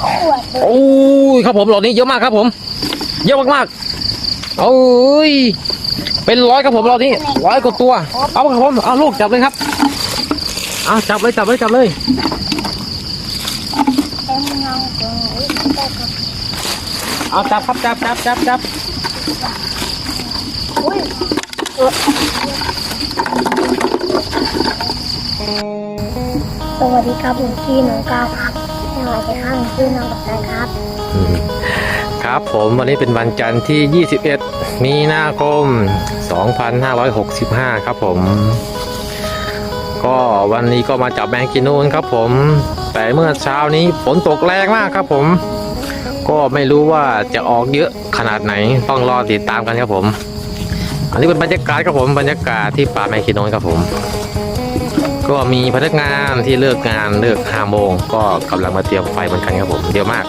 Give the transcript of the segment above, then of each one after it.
โอ้ยครับผมหลอดนี้เยอะมากครับผม เยอะมากๆโอ้ยเป็นร้อยครับผมหลอดนี้ร้อยกว่าตัว เอาครับผมเอาลูกจับเลยครับเอาจับเลยจับเลยจับเลยเต็มเงาตรงนี้ได้ครับเอาจับครับจับจับจับจับอุ้ยสวัสดีครับผมชื่อน้องก้าวครับ สวัสดีครับชื่อน้องกัปตันครับ ครับผมวันนี้เป็นวันจันทร์ที่ 21 มีนาคม 2565 ครับผม ก็วันนี้ก็มาจับแมงกินูนครับผม แต่เมื่อเช้านี้ฝนตกแรงมากครับผม ก็ไม่รู้ว่าจะออกเยอะขนาดไหน ต้องรอติดตามกันครับผม อันนี้เป็นบรรยากาศครับผมบรรยากาศที่ป่าแมงกินูนครับผม ก็มีพนักงานที่เลิกงานเลิก5โมงก็กำลังมาเตรียมไฟเหมือนกันครับผมเยอะมาก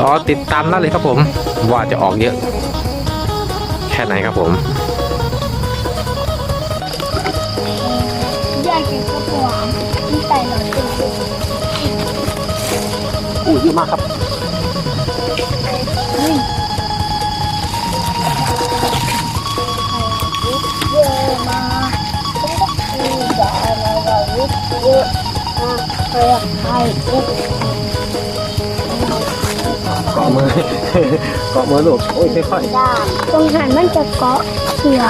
รอติดตามได้เลยครับผม ว่าจะออกเยอะ แค่ไหนครับผมอยากกินข้าวหวานที่ใส่หน่อยเป็นเอู้เยอะมากครับ เยอะมากเพื่อให้เยอะเกาะมือ เกาะมือลูกโอ้ยค่อยได้ตรงหันมันจะเกาะเสือ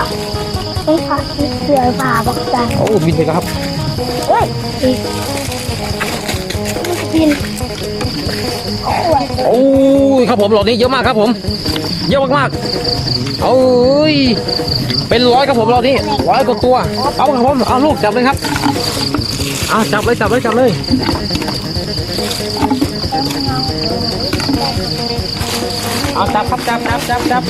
ต้องขาดที่เสือผ่าบักจันๆโอ้บินไปครับเฮ้ยอีกบินโอ้ยโอ้ยครับผมหลอดนี้เยอะมากครับผม เยอะมากๆโอ้ยเป็นร้อยครับผมหลอดนี้ร้อยกว่าตัวเอาครับผมเอาลูกจับเลยครับเอาจับเลยจับเลยจับเลยเอาจับครับจับจับจับจับ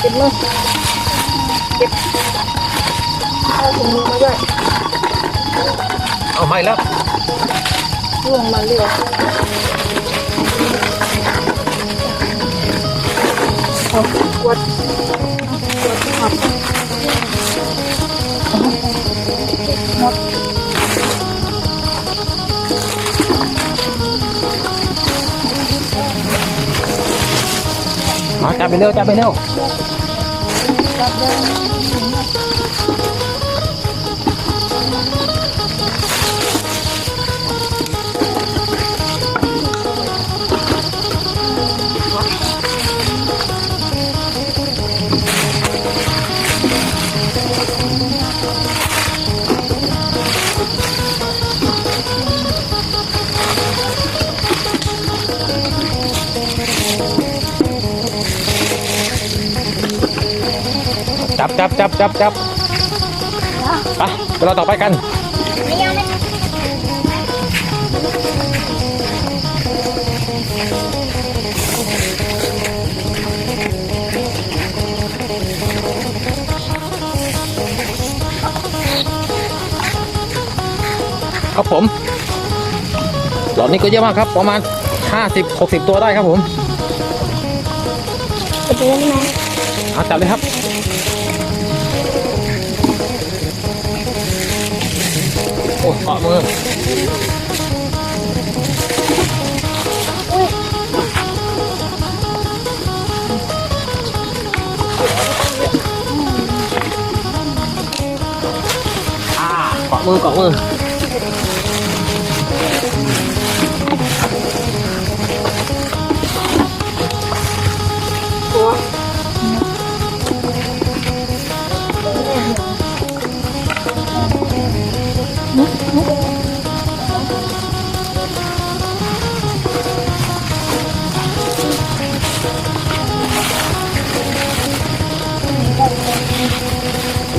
เก็บมือเก็บเอาถุงมือมาด้วยเอาไม่แล้วล่วงมาเรื่อยเอากดกดขับ ไปเร็วจับไปเร็ว จับเดินจับจับจับจับจับไปเวลาต่อไปกันไม่ยังไม่ครับผมหลอดนี้ก็เยอะมากครับ ประมาณ 50 60 ตัวได้ครับผมจะเดินไหมเอาจับเลยครับ โอ้เกาะ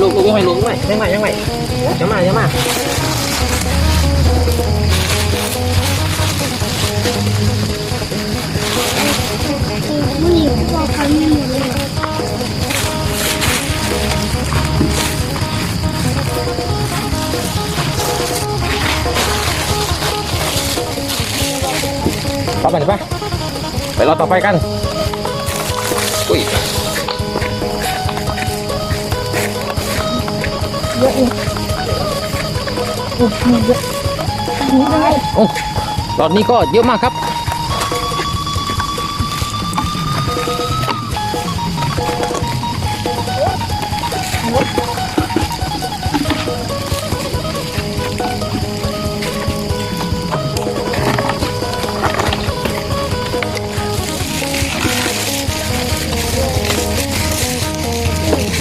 luộc luộc mày luộc mày nhanh mày nhanh mày chấm mày chấm mày Apa nih pak? Belok topai kan? Wih, เยอะเยอะเลยโอ้โหเยอะนี่ได้โอ้หลอดนี้ก็เยอะมากครับ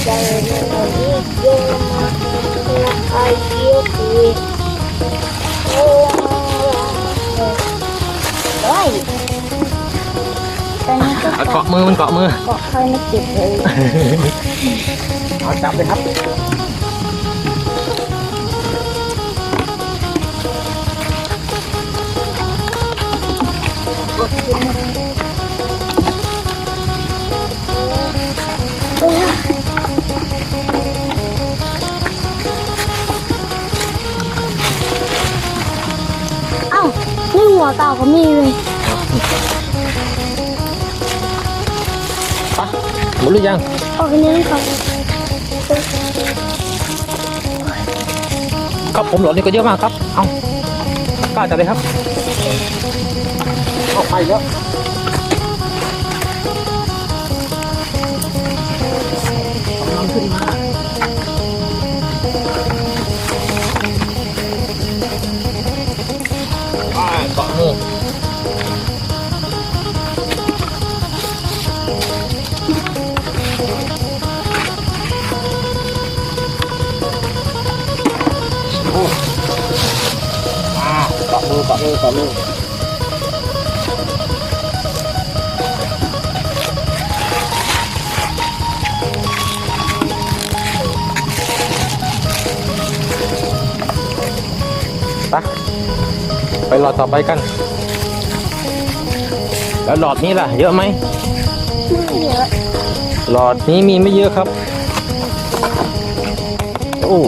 ใจเอาเยอะ เยอะมากนะไอ้เยอะเลยโอ้ยตอนนี้ก็เอาเกาะมือมันเกาะมือ เกาะใครไม่เจ็บเลย เอาจับเลยครับ เก่าก็มีเลยปะหมดหรือยังออกนี้ครับครับผมหลอดนี้ก็เยอะมากครับ เอากล้าจับเลยครับเอาไปแล้วกำลังขึ้นมาอ่า มือเกาะมือเกาะมือไปไปหลอดต่อไปกัน แล้วหลอดนี้ล่ะ เยอะไหมไม่เยอะหลอดนี้มีไม่เยอะครับ โอ้